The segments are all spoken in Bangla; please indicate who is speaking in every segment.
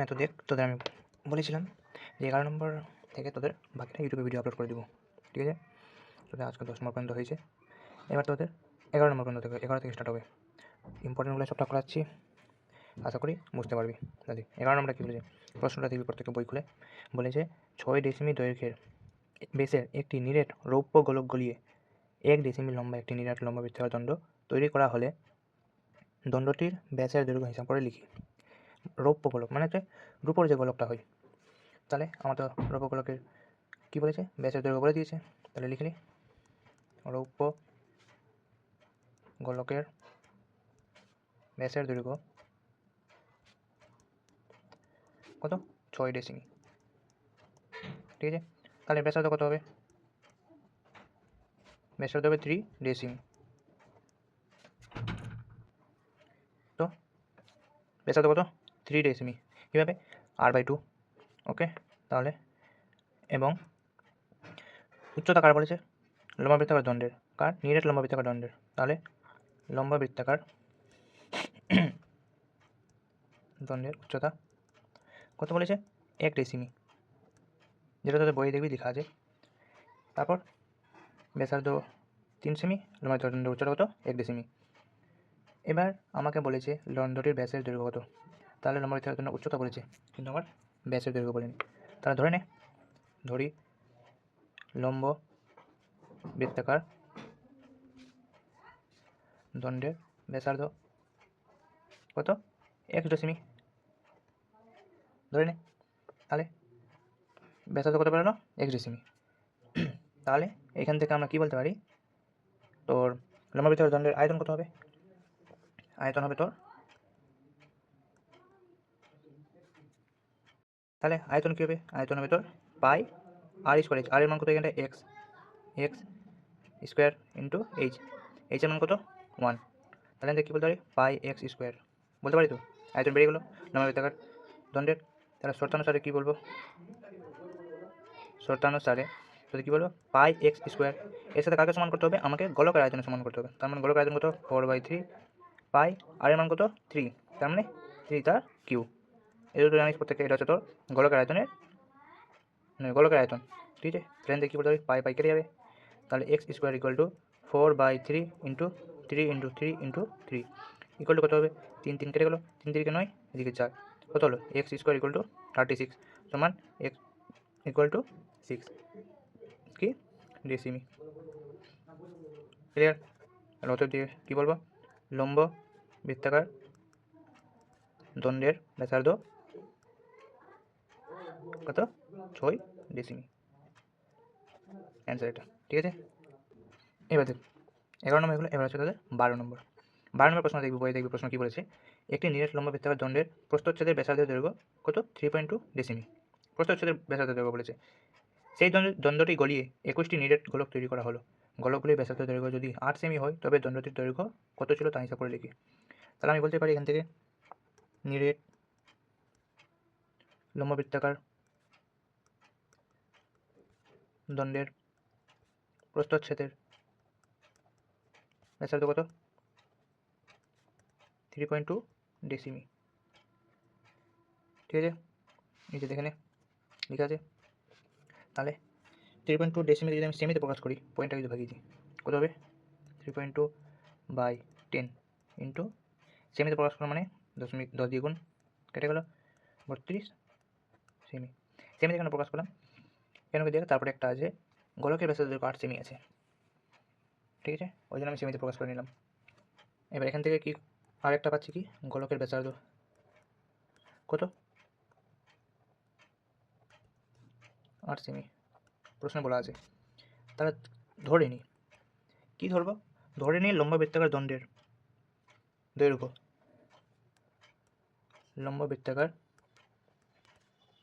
Speaker 1: হ্যাঁ তো দেখ তোদের আমি বলেছিলাম যে এগারো নম্বর থেকে তোদের বাকিটা ইউটিউবে ভিডিও আপলোড করে দেবো, ঠিক আছে? তোদের আজকে দশ নম্বর পর্যন্ত হয়েছে। এবার তোদের এগারো নম্বর পর্যন্ত থেকে, এগারো থেকে স্টার্ট হবে। ইম্পর্টেন্টগুলো সবটা করাচ্ছি। আশা করি বুঝতে পারবি, দাদি। এগারো নম্বরটা কী বলেছে? প্রশ্নটা দেখবি প্রত্যেকে বই খুলে। বলেছে, ছয় ডেসিমি দৈর্ঘ্যের বেসের একটি নিরেট রৌপ্য গোলক গলিয়ে এক ডেসিমি লম্বা একটি নিরেট লম্বা বৃত্তাকার দণ্ড তৈরি করা হলে দণ্ডটির ব্যাসের দৈর্ঘ্য হিসাব করে লিখি। রৌপ্য গোলক মানে হচ্ছে রূপোর যে গোলকটা হয়। তাহলে আমার তো রৌপ্য গোলকের কী বলেছে? ব্যাসের দৈর্ঘ্য বলে দিয়েছে। তাহলে লিখলি রৌপ্য গোলকের ব্যাসের দৈর্ঘ্য কত? ছয় ডেসিমি ঠিক আছে? তাহলে ব্যাসার্ধ কত হবে? ব্যাসার্ধ হবে থ্রি ডেসিমি তো ব্যাসার্ধ কত? থ্রি ডেসিমি কীভাবে? আর বাই টু ওকে তাহলে, এবং উচ্চতা কার বলেছে? লম্বা বৃত্তাকার দণ্ডের, কার? নিরেট লম্বা বৃত্তাকার দণ্ডের। তাহলে, লম্বা বৃত্তাকার দণ্ডের উচ্চতা কত বলেছে? এক ডেসিমি যেটা তোদের বইয়ে দেখবি, লেখা আছে। তারপর, ব্যাসার্ধ তিন সেমি লম্বা দণ্ডের উচ্চতা কত? এক ডেসিমি এবার আমাকে বলেছে দণ্ডটির ব্যাসের দৈর্ঘ্য কত? তাহলে নম্বর বৃত্তাকার জন্য উচ্চতা বলেছে। কিন্তু আমার ব্যাসের দৈর্ঘ্য বলেনি। তাহলে ধরে নে, ধরি লম্ব বৃত্তাকার দণ্ডের ব্যাসার্ধ কত? এক দশমিক। ধরে নে, তাহলে ব্যাসার্ধ কত বেরোলো এক দশমিক। তাহলে এখান থেকে আমরা কী বলতে পারি? তোর লম্বা বৃত্তাকার দণ্ডের আয়তন কত হবে? আয়তন হবে তোর তাহলে আয়তন কী হবে? আয়তন হবে তোর পাই আর স্কোয়ার এইচ আর এর মান কত এখানটা x x square into h h এর মান কত? ওয়ান তাহলে এখান থেকে কী বলতে পারি? পাই এক্স স্কোয়ার বলতে পারি তো? আয়তন বেরিয়ে গেলো লম্বা বৃত্তাকার দণ্ডের। তাহলে শর্তানুসারে কী বলব? শর্তানুসারে যদি কী বলব? পাই এক্স স্কোয়ার এর সাথে কাকে সমান করতে হবে? আমাকে গোলকের আয়তনে সমান করতে হবে। তার মানে গোলকের আয়তন কত? ফোর বাই থ্রি পাই আর এর মান কত? থ্রি তার মানে থ্রি তার কিউ জানিস প্রত্যেকটা এটা হচ্ছে তোর গোলকের আয়তনের মানে গোলকের আয়তন, ঠিক আছে? ট্রেন থেকে কী বলতে হবে পাই পাই কেটে যাবে। তাহলে x square equal to four by three into three into three into three equal to কত হবে? তিন তিন কেটে গেলো। তিন, তিনকে নয়, এদিকে চার, কত হলো? X square equal to thirty six সমান এক্স ইকুয়াল টু সিক্স কি? ডেসিমি ক্লিয়ার অতএব দিয়ে কী বলব? লম্ব বৃত্তাকার দণ্ডের ব্যাসার্ধ কত? ছয় ডেসিমি অ্যান্সার এটা, ঠিক আছে? এবার দেখ এগারো নম্বর এগুলো, এবার হচ্ছে তাদের বারো নম্বর। বারো নম্বর প্রশ্ন দেখবি বই দেখবি প্রশ্ন কী বলেছে। একটি নিরেট লম্বা বৃত্তাকার দণ্ডের প্রস্তচ্ছেদের ব্যাসার্ধের দৈর্ঘ্য কত? থ্রি পয়েন্ট টু ডেসিমি প্রস্তচ্ছেদের ব্যাসার্ধের দৈর্ঘ্য বলেছে। সেই দণ্ড, দণ্ডটি গলিয়ে একুশটি নিরেট গোলক তৈরি করা হলো। গোলকগুলির ব্যাসার্ধ দৈর্ঘ্য যদি আট সেমি হয়, তবে দণ্ডটির দৈর্ঘ্য কত ছিল তা হিসাব করে লিখি তাহলে আমি বলতে পারি এখান থেকে নিরেট লম্বা বৃত্তাকার দণ্ডের প্রস্তচ্ছেদের ব্যাসার্ধ কত? থ্রি পয়েন্ট টু ডেসিমি ঠিক আছে? যে দেখে নে। লেখা আছে। তাহলে থ্রি পয়েন্ট টু ডেসিমিকে যদি আমি সেমিতে প্রকাশ করি পয়েন্টটা যদি ভাগিয়ে দিই, কত হবে? Three point two by ten into সেমিতে প্রকাশ করা মানে দশমিক দশ দিয়ে গুণ কেটে গেল। বত্রিশ সেমি। সেমিতে কেন প্রকাশ করলাম? কি দেখো? তারপরে একটা আছে গোলকের ব্যাসার্ধ আট সেমি আছে। ঠিক আছে? ওই জন্য আমি সেমিতে প্রকাশ করে নিলাম। এবার এখান থেকে কি আর একটা পাচ্ছি কি? গোলকের ব্যাসার্ধ কত? আট সেমি প্রশ্নে বলা আছে। তাহলে ধরে নিই কী ধরবো? ধরে নিই লম্বা বৃত্তাকার দণ্ডের। দৈর্ঘ্য লম্বা বৃত্তাকার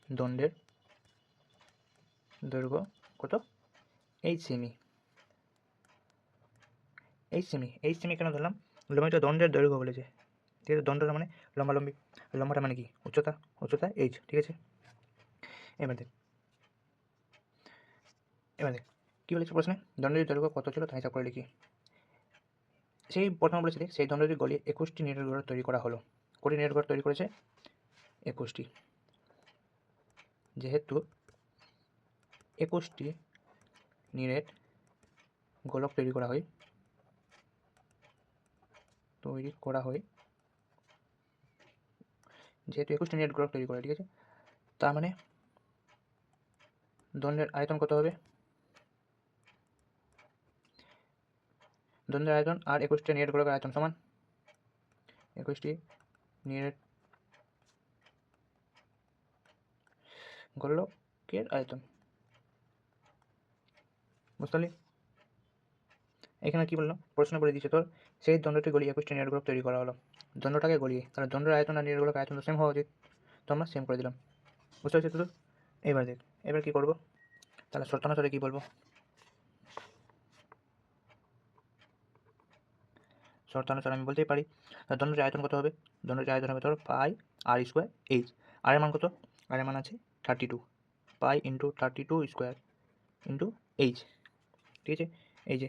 Speaker 1: দণ্ডের দৈর্ঘ্য কত? এইট সেমি এইট সেমি এইট সেমি কেন ধরলাম? লম্বা দণ্ডের দৈর্ঘ্য বলেছে। ঠিক আছে, দণ্ডটা মানে লম্বালম্বি। লম্বাটা মানে কি? উচ্চতা উচ্চতা এইচ ঠিক আছে? এবার দেখ। এবার দেখ, কী বলেছে প্রশ্নে? দণ্ডের দৈর্ঘ্য কত ছিল তা হিসাব করে লিখি। সেই প্রথমে বলেছে সেই দণ্ডটি গলিয়ে একুশটি নেটের ঘর তৈরি করা হলো। কোটি নেটের ঘর তৈরি করেছে একুশটি। যেহেতু একুশটি নিরেট গোলক তৈরি করা হয়। তৈরি করা হয়। যেহেতু একুশটি নিরেট গোলক তৈরি করা, ঠিক আছে? তার মানে দণ্ডের আয়তন কত হবে? দণ্ডের আয়তন আর একুশটি নিরেট গোলকের আয়তন সমান। একুশটি নিরেট গোলকের আয়তন। বুঝতে এখানে কি বলল? প্রশ্ন করে দিচ্ছে তোর। সেই দণ্ডটি গলিয়ে একুশটি নিরেট তৈরি করা হলো। দণ্ডটাকে গলিয়ে, তাহলে দণ্ডের আয়তন আর নিরেট আয়তন তো সেম হওয়া উচিত। তো আমরা সেম করে দিলাম। বুঝতে পারছি তো এবার দেখ, এবার কি করব? তাহলে শর্তানুসারে কি বলব? শর্তানুসারে আমি বলতেই পারি। দণ্ডটির আয়তন কত হবে? দণ্ডটির আয়তন হবে তোর পাই আর স্কোয়ার এইচ আর এর মান কত? আর এর মান আছে thirty two pi into thirty two square into H ঠিক আছে? এই যে,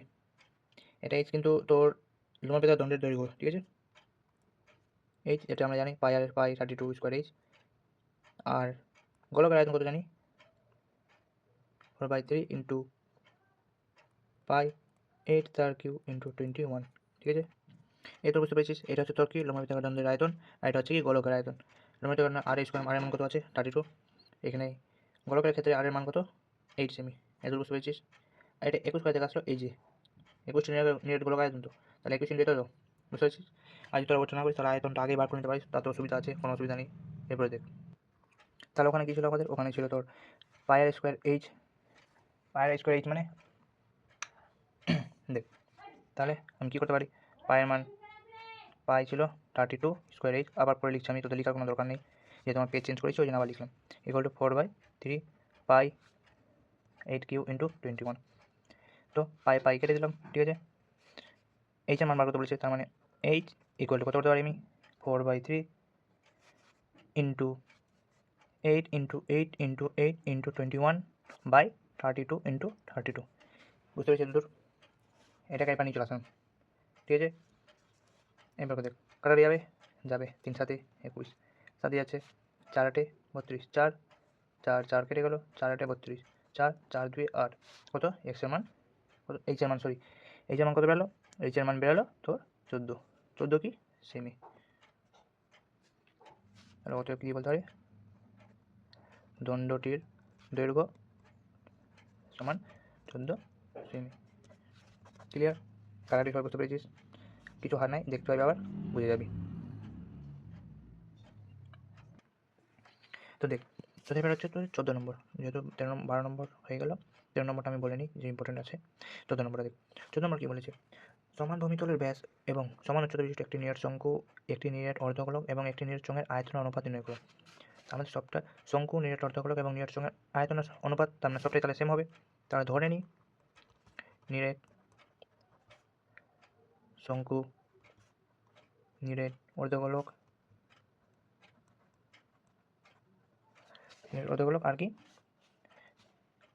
Speaker 1: এটা এইচ কিন্তু তোর লোমা পেতার দণ্ডের দৈর্ঘ্য, ঠিক আছে? এইচ এটা আমরা জানি pi r pi thirty two square H আর গোলকের আয়তন কত জানি? Four by three into pi eight তার কিউ ইন্টু টোয়েন্টি ওয়ান ঠিক আছে? এই তো বুঝতে পেরেছিস, এটা হচ্ছে তোর কি লোমাপিতাকার দণ্ডের আয়তন, আর এটা হচ্ছে কি গোলকের আয়তন? লোমাপিতাকার আর স্কোয়ার আর এর কত আছে? থার্টি টু এখানে গোলকের ক্ষেত্রে আর এর মান কত? এইট সেমি এত বুঝতে পেরেছিস? এটা একুশ করে আসলো এই যে, একুশ নিরেট গোলক আয়তন তো। তাহলে একুশ এটা তো বুঝতে পেরেছিস? আর যদি তোরা না করিস, তাহলে আয়তনটা আগেই বার করে নিতে পারিস, তাতে অসুবিধা আছে, কোনো অসুবিধা নেই। এরপরে দেখ। তাহলে ওখানে কী ছিল আমাদের? ওখানে ছিল তোর pi r square H pi r square H মানে? দেখ, তাহলে আমি কী করতে পারি? পায়ের মান পাই ছিল থার্টি টু স্কোয়ার এইচ আবার পরে লিখছি আমি, তোদের লেখার কোনো দরকার নেই, যেহেতু আমার পেজ চেঞ্জ করেছি, ওই জন্য আবার লিখলাম। Equal to four by three pi eight cube into twenty one তো পাই পাই কেটে দিলাম, ঠিক আছে? এইচের মান বার করতে বলেছে, তার মানে এইচ ইকুয়াল কত করতে পারি আমি? Four by three into eight into eight into eight into twenty one by thirty two into thirty two বুঝতে পেরেছি তোর এটাকে এবার নিয়ে চলে আসলাম ঠিক আছে? এবার দেখ কাটারি যাবে? যাবে তিন সাথে একুশ। সাথে যাচ্ছে চার আটে বত্রিশ। চার চার চার কেটে গেলো, চার আটে বত্রিশ। চার চার দুই আট। কত? এক্সের মান কত? এইচের মান সরি এইচের মান কত বেরোলো? এইচের মান বেরোলো তোর চোদ্দ। চোদ্দ কি? সেমি তাহলে কী বলতে পারি দণ্ডটির দৈর্ঘ্য সমান চোদ্দ সেমি ক্লিয়ার কারাটি সব বুঝতে পেরেছিস। কিছু হার নাই, দেখতে পাবি আবার, বুঝে যাবি। তো দেখ এবার হচ্ছে চোদ্দ নম্বর, যেহেতু তেরো নম্বর বারো নম্বর হয়ে গেল, তেরো নম্বরটা আমি বলে নিই যে ইম্পর্টেন্ট আছে। চোদ্দ নম্বরটা দেখ, চোদ্দ নম্বর কী বলেছে? সমান ভূমিতলের ব্যাস এবং সমান উচ্চতা বিশিষ্ট একটি নিরেট শঙ্কু, একটি নিরেট অর্ধগোলক এবং একটি নিরেট চঙ্গের আয়তন অনুপাত নির্ণয় করো। আমাদের সবটা শঙ্কু, নিরেট অর্ধগোলক এবং নিরেট চঙ্গের আয়তন অনুপাত, তার মানে সবটাই তাহলে সেম হবে। তাহলে ধরে নিই, নিরেট শঙ্কু, নিরেট অর্ধগোলক নিরেট অর্ধগোলক আর কি?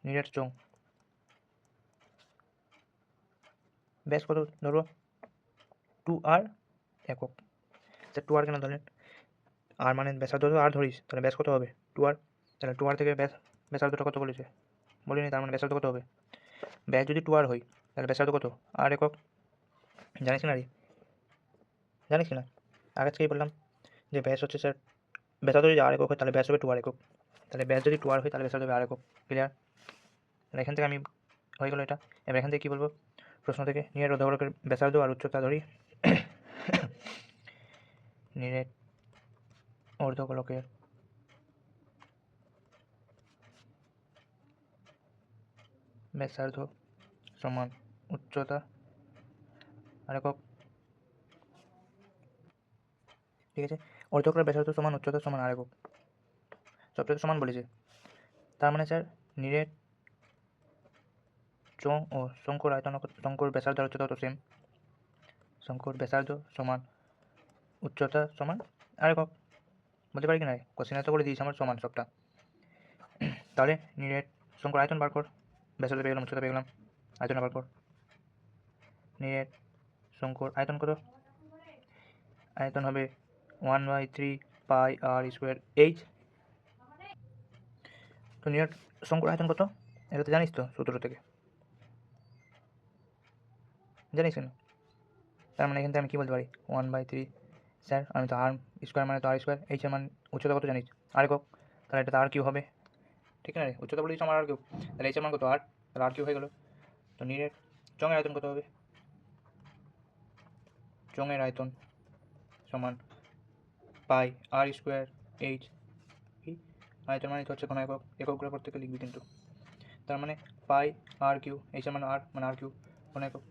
Speaker 1: নিরেট চোং ব্যাস, কত ধরবো? টু আর একক। তা টু আর কেন ধরলেন আর মানে ব্যাসার্ধ আর ধরিস, তাহলে ব্যাস কত হবে? টু আর তাহলে টু আর থেকে ব্যাস, ব্যাসার্ধটা কত বলেছে? বলিনি, তার মানে ব্যাসার্ধ কত হবে? ব্যাস, যদি টু আর হয়, তাহলে ব্যাসার্ধ কত? আর একক। জানিস না রে? জানিস না? আগে থেকেই বললাম যে ব্যাস হচ্ছে স্যার, ব্যাসার্ধ যদি আর একক হয়, তাহলে ব্যাস হবে টু আর একক। তাহলে ব্যাস যদি টু হয়, তাহলে ব্যাসার্ধ হবে আর ক্লিয়ার তাহলে এখান থেকে আমি হয়ে গেলো এটা। এবার এখান থেকে কী বলব? প্রশ্ন থেকে নিরেট অর্ধগোলকের ব্যাসার্ধ আর উচ্চতা ধরি। নিরেট অর্ধগোলকের ব্যাসার্ধ সমান উচ্চতা। আর একক ঠিক আছে? অর্ধগোলকের ব্যাসার্ধ সমান উচ্চতা সমান আর একক সবটাকে সমান বলেছে। তার মানে স্যার, নিরেট চোং ও শঙ্কর আয়তন শঙ্কর ব্যাসার্ধ উচ্চতা তো সেম শঙ্কুর ব্যাসার্ধ সমান, উচ্চতা সমান আর একক। বলতে পারি কি না? কোশ্চেন তো করে দিয়েছি, আমার সমান সবটা। তাহলে নিরেট শঙ্কর আয়তন বার কর। ব্যাসার্ধ পেয়ে গেলাম, উচ্চতা পেয়ে গেলাম, আয়তন বার কর। নিরেট শঙ্কর আয়তন কত? আয়তন হবে one by three pi r square H তো নিরাট শঙ্কুর আয়তন কত এটা তো জানিস তো সূত্র থেকে জানিস না তার মানে এখান থেকে আমি কী বলতে পারি ওয়ান বাই থ্রি স্যার আমি তো আর স্কোয়ার মানে তো আর স্কোয়ার এইচের মান উচ্চতা কত জানিস আর একক তাহলে এটা তো আর কিউ হবে ঠিক না রে উচ্চতা বলে আমার আর কিউ তাহলে এইচের মান কত আর তাহলে আর কিউ হয়ে গেলো তো নিরের চঙের আয়তন কত হবে চঙের আয়তন সমান পাই আর স্কোয়ার এইচ আয়তন মানে হচ্ছে? কোনো একক এককগুলো প্রত্যেকে লিখবি কিন্তু। তার মানে পাই, আর কিউ এইচের মানে আর মানে আর কিউ, কোনো একক।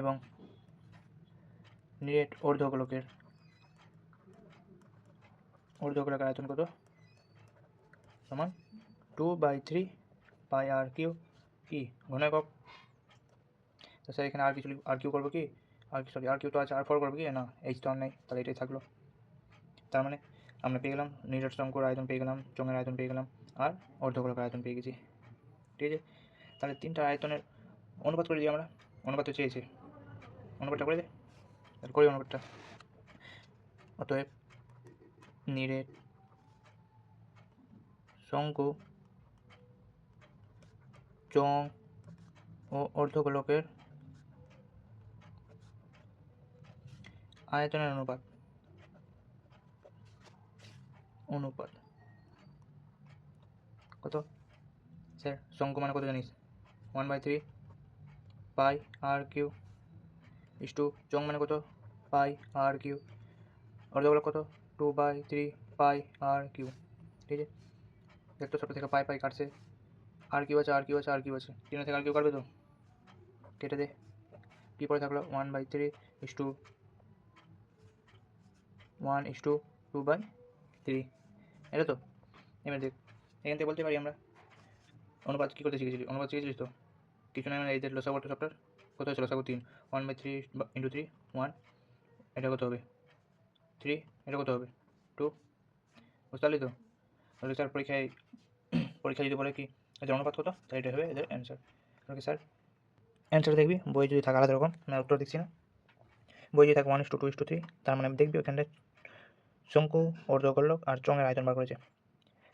Speaker 1: এবং নিরেট অর্ধগোলকের অর্ধগোলকের আয়তন কত? সমান two by three pi r cube কি ঘন একক। তো স্যার, এখানে আর কিছু আর কিউ করব কি? আর সরি আর কিউ তো আছে, আর ফোর করব কি? না, এইচ তো আর নেই, তাহলে এটাই থাকল। তার মানে আমরা পেয়ে গেলাম নিরেট শঙ্কর আয়তন পেয়ে গেলাম, চঙের আয়তন পেয়ে গেলাম, আর অর্ধগোলকের আয়তন পেয়ে গেছি। ঠিক আছে? তাহলে তিনটা আয়তনের অনুপাত করে দিই আমরা। অনুপাত তো চেয়েছে অনুপাতটা করে দে। তাহলে করি অনুপাতটা। অতএব নিরেট শঙ্কু চং ও অর্ধগোলকের আয়তনের অনুপাত। অনুপাত কত? স্যার শঙ্কু মানে কত জানিস one by three pi r cube is to চং মানে কত? পাই আর কিউ অর্ধগোলক কত? Two by three pi r cube ঠিক আছে? দেখতো ছোটো থেকে পাই পাই কাটছে। আর কিউ আছে আর কিউ আছে আর কিউ আছে। তিন থেকে আর কিউ কাটবে তো? কেটে দে। কী পরে থাকল? One by three is to one is to two by three এটা তো? এবার দেখ, এখান থেকে বলতে পারি আমরা। অনুপাত কী করতে শিখেছিলি? অনুপাত শিখেছিলিস তো? কিছু না মানে এইদের লসাগু সফটওয়্যার কত হচ্ছে লসাগু? তিন। One by three into three one এটা কত হবে? থ্রি এটা কত হবে? টু বুঝতে পারলি তো? তাহলে স্যার পরীক্ষায়, পরীক্ষা যদি বলে কি? এদের অনুপাত কত? তাই এটা হবে এদের অ্যান্সার ওকে স্যার অ্যান্সার দেখবি? বই যদি থাকে আলাদা রকম আমি উত্তর দেখছি না। বই যদি থাকে one is to two is to three তার মানে আমি দেখবি ওখানটায় শঙ্কু অর্ধগোলক আর চঙের আয়তন বার করেছে।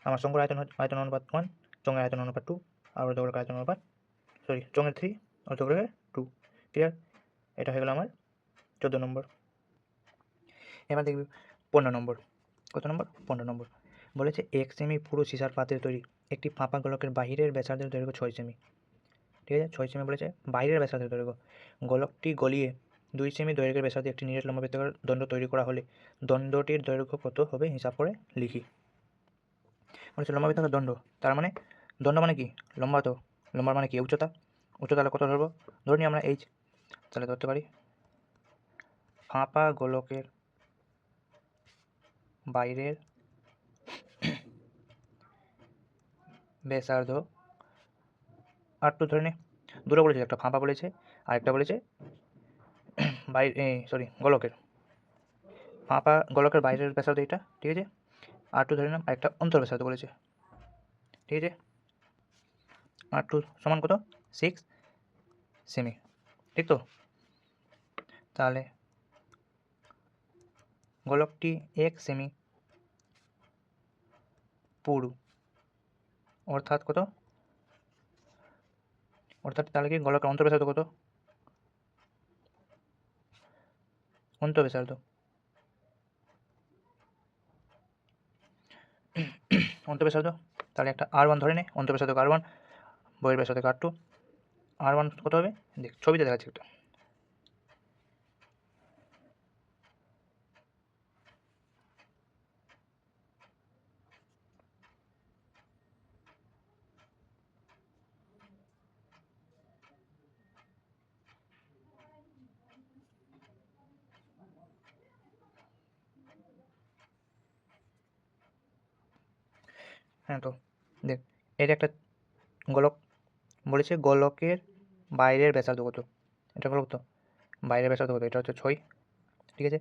Speaker 1: আমার শঙ্কুর আয়তন আয়তন অনুপাত ওয়ান চঙের আয়তন অনুপাত টু আর অর্ধগোলক আয়তন অনুপাত সরি চঙের থ্রি অর্ধগোলকের টু ক্লিয়ার এটা হয়ে গেল আমার চোদ্দ নম্বর। এবার দেখবি পনেরো নম্বর। কত নম্বর? পনেরো নম্বর। বলেছে এক সেমি পুরো সিসার পাত্রে তৈরি। একটি ফাঁপা গোলকের বাহিরের ব্যাসার্ধের দৈর্ঘ্য ছয় সেমি ঠিক আছে? ছয় সেমি বলেছে বাইরের ব্যাসার্ধের দৈর্ঘ্য। গোলকটি গলিয়ে দুই সেমি দৈর্ঘ্যের ব্যাসার্ধে একটি নিরেট লম্বা বৃত্তাকার দণ্ড তৈরি করা হলে দণ্ডটির দৈর্ঘ্য কত হবে হিসাব করে লিখি। বলেছে লম্বা বৃত্তাকার দণ্ড। তার মানে দণ্ড মানে কি? লম্বা তো লম্বা মানে কি? উচ্চতা। উচ্চতা কত ধরবো? ধরে নিই আমরা এইচ তাহলে ধরতে পারি ফাঁপা গোলকের বাইরের ব্যাসার্ধ। আর টু ধরে নে। দুটো বলেছে একটা ফাঁপা বলেছে আর একটা বলেছে বাইরে সরি গোলকের। ফাঁপা গোলকের বাইরের ব্যাসার্ধ এটা ঠিক আছে? আর টু ধরে নাম আর একটা অন্তর ব্যাসার্ধ বলেছে। ঠিক আছে? আর টু সমান কত? সিক্স সেমি ঠিক তো? তাহলে গোলকটি এক সেমি পুরু, অর্থাৎ কত? অর্থাৎ তাহলে কি গোলকের অন্তর্ব্যাসার্ধ কত? অন্তর্ব্যাসার্ধ অন্তর্ব্যাসার্ধ তাহলে একটা আর ওয়ান ধরে নে অন্তর্ব্যাসার্ধ আর ওয়ান ব্যাসার্ধ আর টু আর ওয়ান কত হবে দেখ ছবিতে দেখাচ্ছি একটা হ্যাঁ তো, দেখ, এটা একটা গোলক বলেছে, গোলকের বাইরের ব্যাসার্ধ কত? এটা গোলক তো, বাইরের ব্যাসার্ধ কত? এটা হচ্ছে ছয়, ঠিক আছে?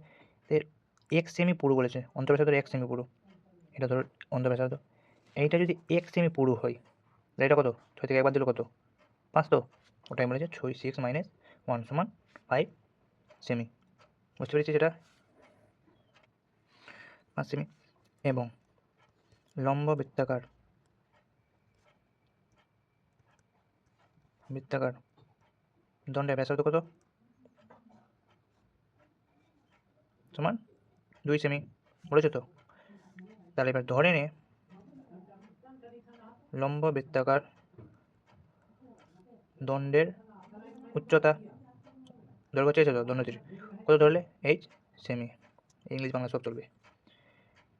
Speaker 1: এর এক সেমি পুরু বলেছে, অন্তর্ব্যাসার্ধ এক সেমি পুরু এটা ধরো অন্তর্ব্যাসার্ধ। এইটা যদি এক সেমি পুরু হয়, তাহলে এটা কত? ছয় থেকে একবার দিল কত? পাঁচ তো, ওটাই বলেছে ছয় সিক্স মাইনাস ওয়ান সমান ফাইভ সেমি বুঝতে পেরেছি সেটা পাঁচ সেমি এবং লম্ব বৃত্তাকার। বৃত্তাকার। দণ্ডের ব্যাসার্ধ কত? সমান দুই সেমি। বলেছ তো? তাহলে এবার ধরে নে। লম্ব বৃত্তাকার দণ্ডের উচ্চতা। দৈর্ঘ্য চেয়েছে তো? দণ্ডটির। কত ধরলে? H semi. ইংলিশ বাংলা সব চলবে।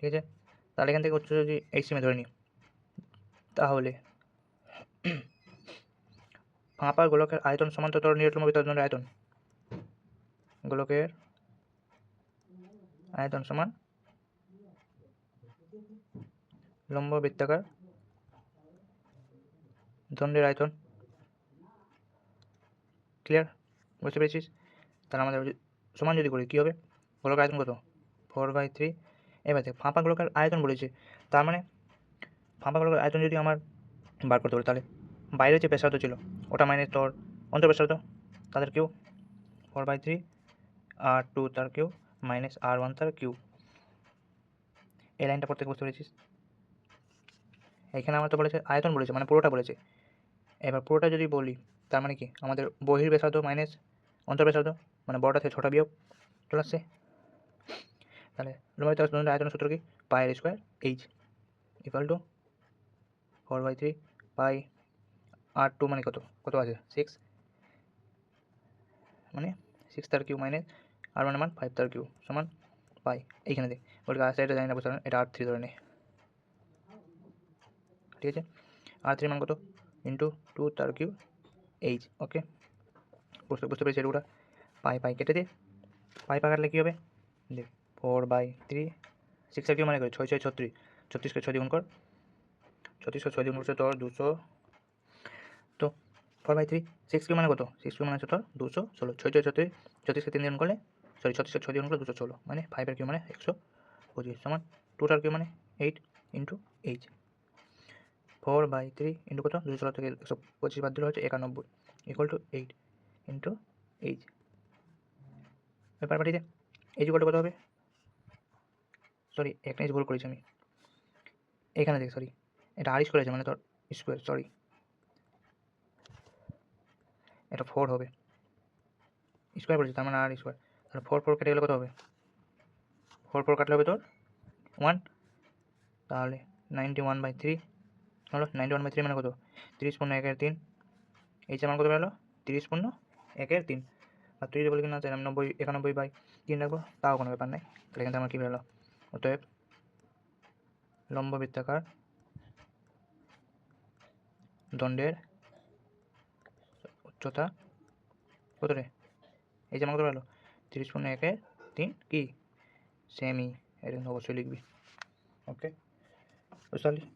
Speaker 1: ঠিক আছে? তাহলে এখান থেকে উচ্চতা যদি সেমি ধরে নিই, তাহলে ফাঁপা গোলকের আয়তন সমান্তরাল নিরটলম্ব বৃত্তাকার দণ্ডের আয়তন। গোলকের আয়তন সমান লম্ব বৃত্তাকার দণ্ডের আয়তন। ক্লিয়ার বুঝতে পেরেছিস? তাহলে আমাদের সমান যদি করি, কী হবে? গোলকের আয়তন কত? ফোর বাই থ্রি এবার দেখ ফাঁপা গোলকের আয়তন বলেছে। তার মানে ফাঁপা গোলকের আয়তন যদি আমার বার করতে পারি, তাহলে বাইরে যে ব্যাসার্ধ ছিল, ওটা মাইনাস তোর অন্তর ব্যাসার্ধ তাদের cube? Four by three r two তার কিউ? মাইনাস আর ওয়ান তার কিউ? এই লাইনটা প্রত্যেক বুঝতে পেরেছিস? এখানে আমার তো বলেছে, আয়তন বলেছে মানে পুরোটা বলেছে। এবার পুরোটা যদি বলি, তার মানে কি? আমাদের বহির মাইনাস অন্তর ব্যাসার্ধ মানে বড়টা থেকে ছোটা বিয়োগ চলে আসছে তাহলে লম্বিত দণ্ডের আয়তনের সূত্র কি? Pi r square H equal to four by three pi r two মানে কত? কত আছে? সিক্স মানে সিক্স তার কিউ মাইনাস আর মানে মান ফাইভ তার কিউ সমান পাই এইখানে দেখ বলতে আর সাইডে জানি না বুঝতে পারেন এটা আর থ্রি ধরে নে। ঠিক আছে? আর থ্রি মান কত? ইন্টু টু তার কিউ এইচ ওকে বুঝতে বুঝতে পেরেছি এটা পাই পাই কেটে দে। পাই পা কাটলে কী হবে? দেখ। Four by three, six r cube মানে কত ছয় ছয় ছত্রিশ ছত্রিশকে ছয় দ্বিগুণ কর। ছত্রিশকে ছয় দ্বিগুণ করছে তোর দুশো। তো four by three, six cube মানে কত? সিক্স কিউ মানে হচ্ছে তোর দুশো ষোলো। ছয় ছয় ছত্রিশ ছত্রিশকে তিন দ্বিগুণ করলে, সরি, ছত্রিশকে ছয় দ্বিগুণ করলে দুশো ষোলো। মানে ফাইভের কিউ মানে একশো পঁচিশ। সমান টুটার কিউ মানে eight into H four by three into কত? দুশো ষোলো থেকে একশো পঁচিশ বাদ দিলে হচ্ছে একানব্বই। Equal to eight into H ব্যাপার পাঠিয়ে এইচ ইকুয়াল কত হবে? সরি একটা ইঞ্চ ভুল করেছি আমি। এখানে দেখ সরি এটা আর স্কোয়ার আছে মানে তোর স্কোয়ার সরি এটা ফোর হবে। স্কোয়ার বলেছি তার মানে আর স্কোয়ার ফোর ফোর কেটে গেলে কত হবে? ফোর ফোর কাটলে হবে তোর ওয়ান তাহলে নাইনটি ওয়ান বাই থ্রি হলো নাইনটি ওয়ান বাই থ্রি মানে কত? তিরিশ পূর্ণ একের তিন। এই মান কত বেরোলো? তিরিশ পূর্ণ একের তিন। আর তুই যদি বলি কিনা নব্বই একানব্বই বাই তিন রাখব। তাও কোনো ব্যাপার নাই। তাহলে থেকে আমার কী বেরোলো? অতএব লম্ব বৃত্তাকার দণ্ডের উচ্চতা কত রে? এই যে আমাকে বলো তিরিশ পূর্ণ একের তিন কি? সেমি এটা অবশ্যই লিখবি। ওকে বুঝতে